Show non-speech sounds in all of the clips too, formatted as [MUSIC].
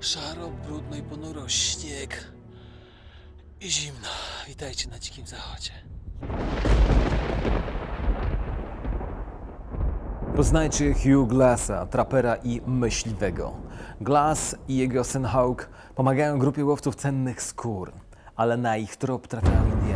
Szaro, brudno i ponuro, śnieg i zimno. Witajcie na dzikim zachodzie. Poznajcie Hugh Glassa, trapera i myśliwego. Glass i jego syn Hawk pomagają grupie łowców cennych skór, ale na ich trop trafiają Indianie.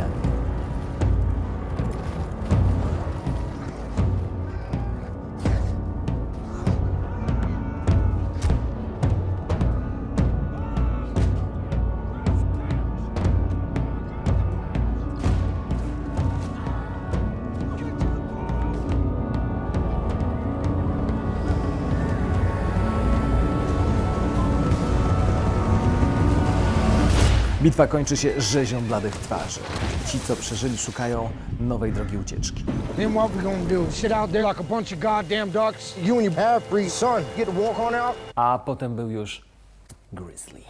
Bitwa kończy się rzezią bladych twarzy. Ci, co przeżyli, szukają nowej drogi ucieczki. Then what we gonna do? Sit out there like a bunch of goddamn ducks? You and your half-breed son get to walk on out? A potem był już Grizzly.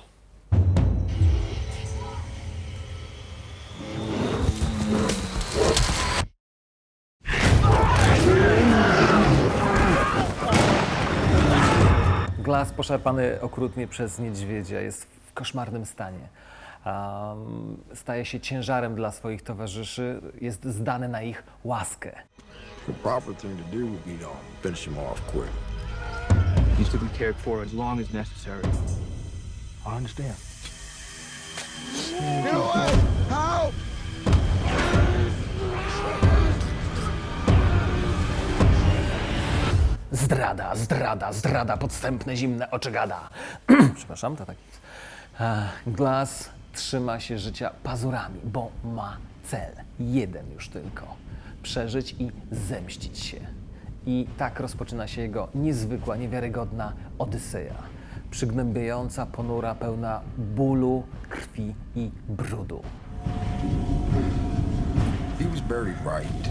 Glas poszarpany okrutnie przez niedźwiedzia jest w koszmarnym stanie. Um, staje się ciężarem dla swoich towarzyszy, jest zdany na ich łaskę. The proper thing to do would be to finish him off quick. He's to be cared for as long as necessary. I understand. Zdrada, zdrada, zdrada, podstępne, zimne oczy gada. [CLEARS THROAT] Przepraszam, to tak. E, Glass trzyma się życia pazurami, bo ma cel. Jeden już tylko. Przeżyć i zemścić się. I tak rozpoczyna się jego niezwykła, niewiarygodna odyseja. Przygnębiająca, ponura, pełna bólu, krwi i brudu. He was buried right.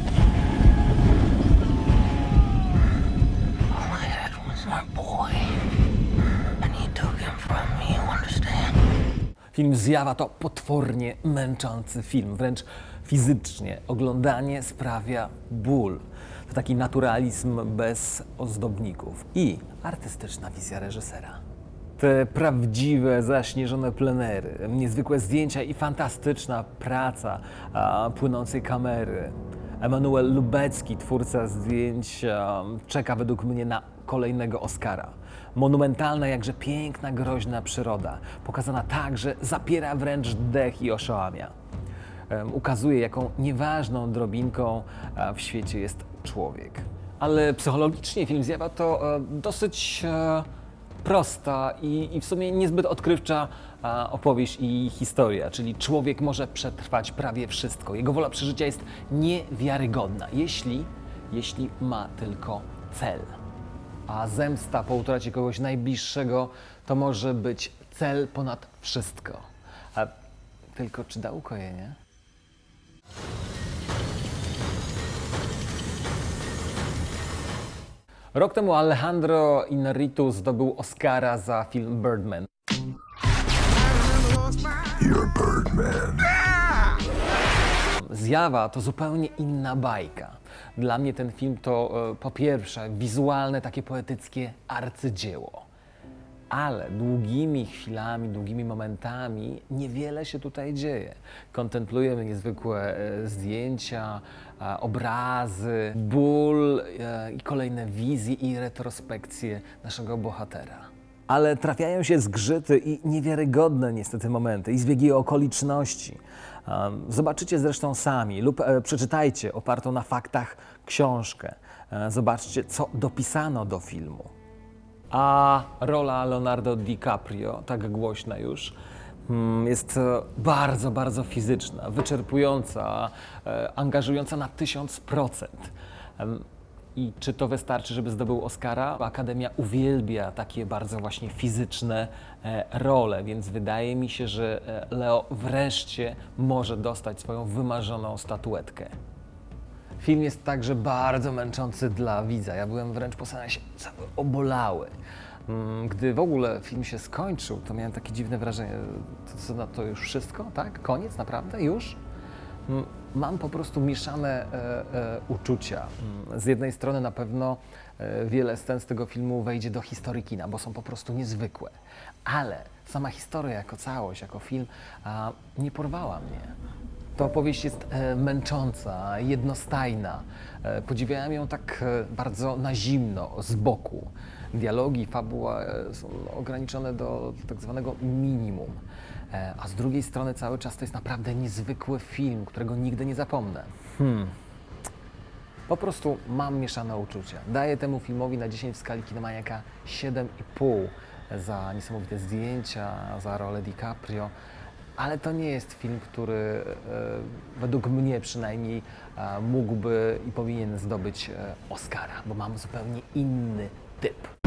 My dad was my boy. And he took him from me, you understand? Film Zjawa to potwornie męczący film, wręcz fizycznie. Oglądanie sprawia ból. To taki naturalizm bez ozdobników i artystyczna wizja reżysera. Te prawdziwe, zaśnieżone plenery, niezwykłe zdjęcia i fantastyczna praca a, płynącej kamery. Emanuel Lubecki, twórca zdjęć, a, czeka według mnie na kolejnego Oscara. Monumentalna, jakże piękna, groźna przyroda, pokazana tak, że zapiera wręcz dech i oszałamia. Em, Ukazuje, jaką nieważną drobinką w świecie jest człowiek. Ale psychologicznie film Zjawa to e, dosyć e, prosta i, w sumie niezbyt odkrywcza opowieść i historia, czyli człowiek może przetrwać prawie wszystko. Jego wola przeżycia jest niewiarygodna, jeśli, jeśli ma tylko cel. A zemsta po utracie kogoś najbliższego to może być cel ponad wszystko. A tylko czy da ukojenie? Rok temu Alejandro Inarritu zdobył Oscara za film Birdman. You're Birdman. Zjawa to zupełnie inna bajka. Dla mnie ten film to e, po pierwsze wizualne, takie poetyckie arcydzieło. Ale długimi chwilami, długimi momentami niewiele się tutaj dzieje. Kontemplujemy niezwykłe e, zdjęcia, e, obrazy, ból i kolejne wizje i retrospekcje naszego bohatera. Ale trafiają się zgrzyty i niewiarygodne niestety momenty i zbiegi okoliczności. Zobaczycie zresztą sami lub e, przeczytajcie opartą na faktach książkę. E, zobaczcie, co dopisano do filmu. A rola Leonardo DiCaprio, tak głośna już, mm, jest e, bardzo, bardzo fizyczna, wyczerpująca, angażująca na tysiąc procent. I czy to wystarczy, żeby zdobył Oscara? Akademia uwielbia takie bardzo właśnie fizyczne e, role, więc wydaje mi się, że e, Leo wreszcie może dostać swoją wymarzoną statuetkę. Film jest także bardzo męczący dla widza. Ja byłem wręcz po seansie cały obolały. Mm, Gdy w ogóle film się skończył, to miałem takie dziwne wrażenie, to co na to już wszystko, tak? Koniec, naprawdę? Już? Mam po prostu mieszane e, e, uczucia. Mm, Z jednej strony na pewno e, wiele scen z tego filmu wejdzie do historii kina, bo są po prostu niezwykłe. Ale sama historia jako całość, jako film nie porwała mnie. Ta opowieść jest męcząca, jednostajna. Podziwiałem ją tak bardzo na zimno, z boku. Dialogi, fabuła e, są ograniczone do tak zwanego minimum. E, a z drugiej strony cały czas to jest naprawdę niezwykły film, którego nigdy nie zapomnę. Hmm. Po prostu mam mieszane uczucia. Daję temu filmowi na 10 w skali Kinemaniaka 7,5 za niesamowite zdjęcia, za rolę DiCaprio, ale to nie jest film, który e, według mnie przynajmniej mógłby i powinien zdobyć Oscara, bo mam zupełnie inny typ.